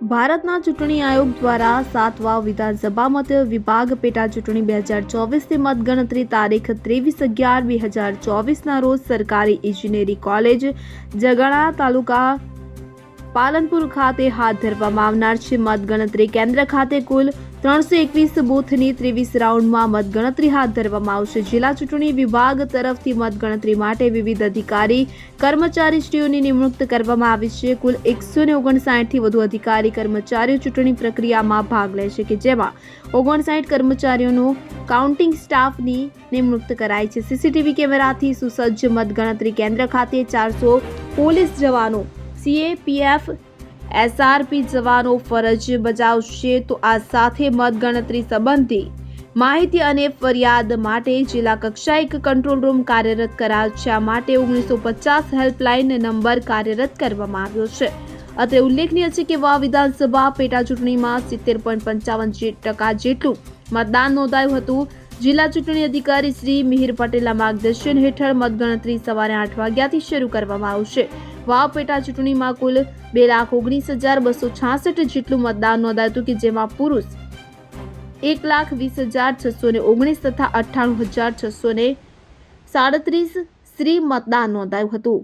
ભારતના ચૂંટણી આયોગ દ્વારા સાતવા વિધાનસભા મત વિભાગ પેટા ચૂંટણી બે હજાર ચોવીસની મતગણતરી તારીખ ત્રેવીસ અગિયાર બે હજાર ચોવીસના રોજ સરકારી ઇજનેરી કોલેજ જગાણા તાલુકા પાલનપુર ખાતે હાથ ધરવામાં આવનાર છે મતગણતરી કેન્દ્ર ખાતે કુલ ત્રણસો એકવીસ બૂથની ત્રેવીસ રાઉન્ડમાં મતગણતરી હાથ ધરવામાં આવશે. જિલ્લા ચૂંટણી વિભાગ તરફથી મતગણતરી માટે વિવિધ અધિકારી, કર્મચારીશ્રીઓની નિમણૂક કરવામાં આવી છે. કુલ એકસો ને ઓગણસાઠથી વધુ અધિકારી, કર્મચારીઓ ચૂંટણી પ્રક્રિયામાં ભાગ લેશે કે જેમાં ઓગણસાઠ કર્મચારીઓનું કાઉન્ટિંગ સ્ટાફની નિમણૂક કરાઈ છે. સીસીટીવી કેમેરાથી સુસજ્જ મતગણતરી કેન્દ્ર ખાતે ચારસો પોલીસ જવાનો સીએપીએફ એસઆરપી જવાનો ફરજ બજાવશે તો આ સાથે મતગણતરી સંબંધી માહિતી અને ફરિયાદ માટે જિલ્લા કક્ષા એક કંટ્રોલ રૂમ કાર્યરત આ માટે ઓગણીસો પચાસ હેલ્પલાઇન નંબર કાર્યરત કરવામાં આવ્યો છે. અત્રે ઉલ્લેખનીય છે કે વા વિધાનસભા પેટા ચૂંટણીમાં સિત્તેર પોઈન્ટ પંચાવન ટકા જેટલું મતદાન નોંધાયું હતું. જિલ્લા ચૂંટણી અધિકારી શ્રી મિહિર પટેલના માર્ગદર્શન હેઠળ મતગણતરી સવારે આઠ વાગ્યાથી શરૂ કરવામાં આવશે. વાવ પેટા ચૂંટણીમાં કુલ બે લાખ ઓગણીસ હજાર બસો છાસઠ જેટલું મતદાન નોંધાયું હતું કે જેમાં પુરુષ એક લાખ વીસ હજાર છસો ને ઓગણીસ તથા અઠ્ઠાણું હજાર છસો ને સાડત્રીસ સ્ત્રી મતદાન નોંધાયું હતું.